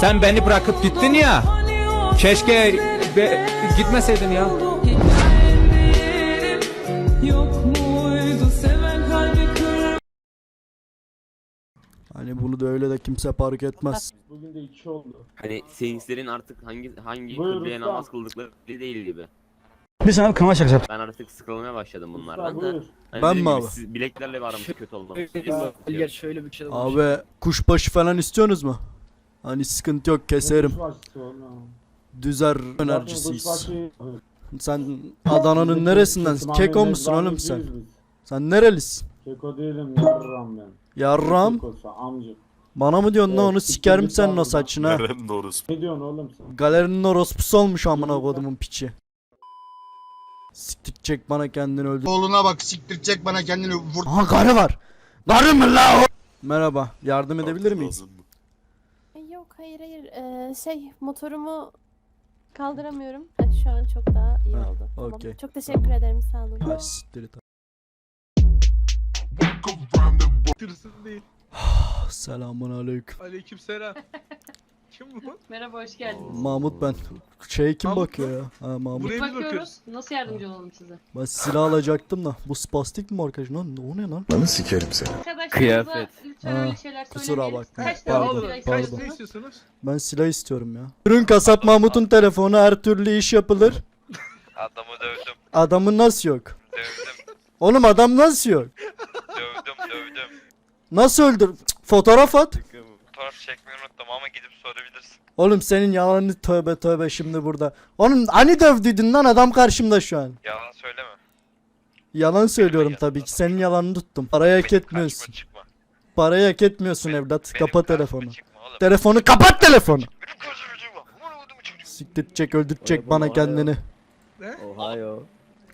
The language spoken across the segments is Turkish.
Sen beni bırakıp gittin ya. Keşke be- gitmeseydin ya. Hani bunu da öyle de kimse fark etmez. Bugün de iki oldu. Hani seyislerin artık hangi hangi Buyur kıbleye namaz kıldıkları belli değil gibi. Bir sana kama şakası Ben artık sıkılmaya başladım bunlardan da. Hani Ben dediğim mi gibi abi? siz bileklerle bir aramız kötü oldu. Gel şöyle bir şey Abi kuşbaşı falan istiyorsunuz mu? Hani sıkıntı yok keserim. Düzer önercisiyiz. kuşbaşı- Sen Adana'nın neresindensin? Keko musun oğlum sen? Sen nerelisin? Keko değilim yarram ben. Yarram. Amcık. Bana mı diyorsun lan onu sikerim senin o saçına. Nereden doğrusu? Ne diyorsun oğlum sen? Galerinin orospusu olmuş amına kodumun piçi. Siktir çek bana kendini öldür. Oğluna bak siktirecek bana kendini vur. Aha karı var. Karı mı la o? Merhaba. Yardım edebilir miyim? Lazım mı? E, Yok hayır hayır Ee, şey motorumu kaldıramıyorum. Eh, Şu an çok daha iyi Ha, oldu. Tamam. okey. Çok teşekkür ederim sağ olun. Ay siktir et. Tırsın değil. Selamun aleyküm. Aleykümselam. Kim bu? Merhaba hoş geldiniz. Mahmut ben. Şey kim Mahmut bakıyor ya? Ha Mahmut. Buraya biz bakıyoruz. Bakıyoruz. Nasıl yardımcı olalım size? Ben silah alacaktım da. Bu spastik mi arkadaş? Lan o ne lan? Lanı sikerim seni. Arkadaşlarımıza Kıyafet. lütfen Ha, öyle şeyler kusura söylemeyelim. bakma. Kaç Pardon, tane Alın. silah Kaç pardon. ne istiyorsunuz? istiyorsunuz? Ben silah istiyorum ya. Ürün kasap Mahmut'un telefonu her türlü iş yapılır. Adamı dövdüm, Adamın nasıl yok? dövdüm, Oğlum adam nasıl yok? dövdüm, dövdüm. Nasıl öldür? Cık, Fotoğraf at. Fotoğraf çekmeyi unuttum ama gidip sorabilirsin. Oğlum senin yalanını tövbe tövbe şimdi burada. Oğlum hani dövdüydün lan adam karşımda şu an. Yalan söyleme. Yalan söylüyorum yalan tabii ki. Senin yalanını tuttum. Parayı hak Benim etmiyorsun. karşıma çıkma. Parayı hak etmiyorsun Benim- evlat. benim Kapat karşıma telefonu. çıkma oğlum. Telefonu kapat telefonu. Benim karşıma çıkma. Aman Allah'ım çocuğum. Siktirecek öldürecek bana kendini. Ohio.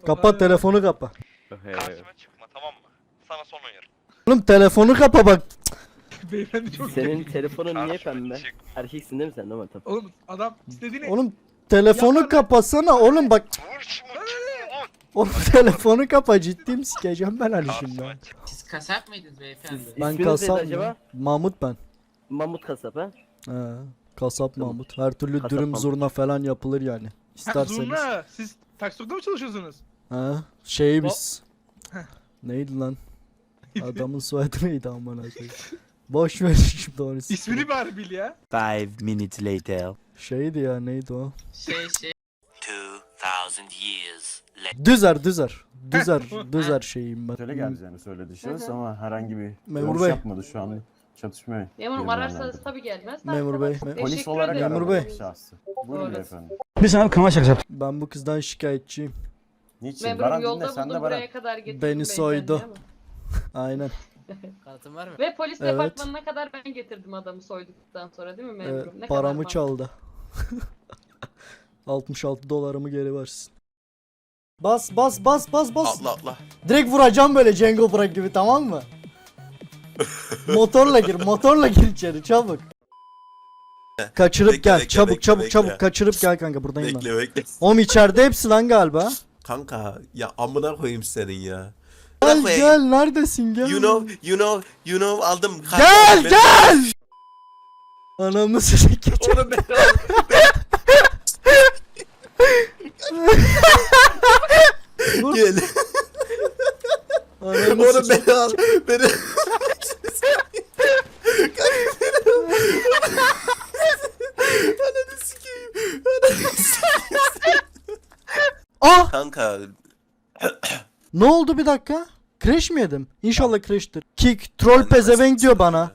Kapat telefonu kapa. Karşıma çıkma tamam mı? Sana son uyarı. Oğlum telefonu kapa bak. Beyefendi çok Senin telefonun niye pembe? Erkeksin değil mi sen? Tamam tamam. Oğlum adam istediğini... Oğlum telefonu kapasana oğlum bak. Oğlum telefonu kapa ciddiyim sikeceğim ben hani şimdi. Siz kasap mıydınız beyefendi? Ben İsminiz neydi kasap acaba? Mahmut ben. Mahmut Kasap ha? He, kasap Mahmut. Her türlü Kasap dürüm Mahmut. zurna falan yapılır yani. Ha, İsterseniz. Zurna. Siz taksokta mı çalışıyorsunuz? Ha, şey biz. Neydi lan? Adamın soyadı neydi aman koyayım. Boş ver şimdi onu. İsmini bari bil ya. Five minutes later. Şeydi ya neydi o? Şey şey. Düzer düzer. Düzer Heh. düzer şeyim ben. Şöyle geleceğini söyledi şahıs ama herhangi bir Memur Bey. yapmadı şu an. Çatışmaya girdi ararsanız tabii gelmez. Memur bey. me- Polis Teşekkür olarak ederim. Memur Bey. şahsı. Buyurun Doğru. beyefendi. Bir sana kama şakası Ben bu kızdan şikayetçiyim. Niçin? Memurum Baran dinle yolda sen de buldum Baran. buraya kadar getirdim Beni beyefendi soydu. ama. Aynen. Kartın var mı? Ve polis Evet. departmanına kadar ben getirdim adamı soyduktan sonra değil mi Ee, memurum? Ne paramı kadar çaldı. 66 dolarımı geri versin. Bas bas bas bas bas. Atla atla. Direkt vuracağım böyle Django Bırak gibi tamam mı? motorla gir, motorla gir içeri çabuk. Kaçırıp Bekle, gel, bekle, çabuk bekle, çabuk bekle. çabuk kaçırıp gel kanka buradayım ben. Bekle bekle. Oğlum içeride hepsi lan galiba. Kanka ya amına koyayım senin ya. Gel koyayım. gel neredesin gel. You know, you know, you know aldım. Gel gel. Anamı sikeceğim. Oğlum ben gel. Oğlum beni al. Beni Ananı sikeyim. Ananı sikeyim. Ah! Kanka Ne oldu bir dakika? Crash mi yedim? İnşallah crash'tir. Kick, troll pezevenk diyor bana.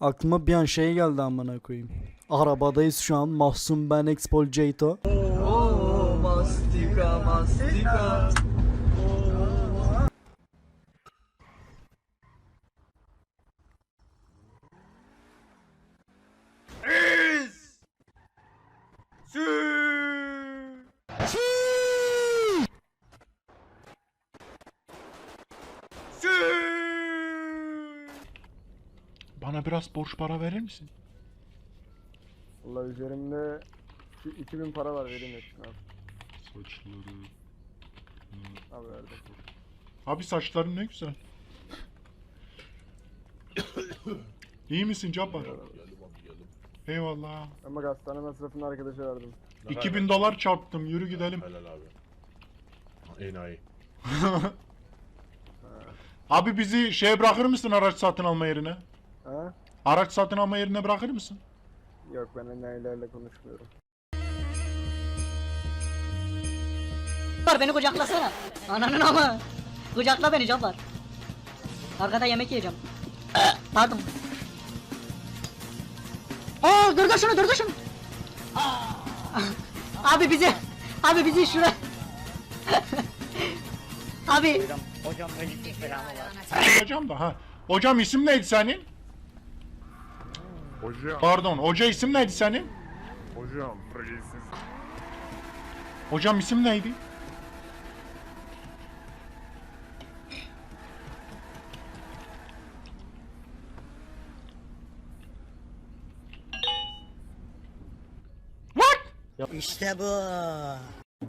Aklıma bir an şey geldi amına koyayım. Arabadayız şu an. Mahsun ben Expol Jayto. Bana biraz borç para verir misin? Valla üzerimde 2000 para var vereyim hepsini abi. Saçları. Abi verdim. Abi saçların ne güzel. İyi misin Cabbar? Eyvallah. Ama hastane masrafını arkadaşa verdim. 2000 dolar çarptım. Yürü gidelim. Helal abi. Enayi. Abi bizi şeye bırakır mısın araç satın alma yerine? Ha? Araç satın alma yerine bırakır mısın? Yok ben enayilerle konuşmuyorum. Beni kucaklasana. Ananın ama. Kucakla beni Cabbar. Arkada yemek yiyeceğim. Pardon. Aa durdur şunu durdur şunu. Abi bizi. Abi bizi şuraya. abi. Hocam da ha. Hocam isim neydi senin? Hocam. Pardon. Hoca isim neydi senin? Hocam. Prenses. Hocam isim neydi? İşte bu.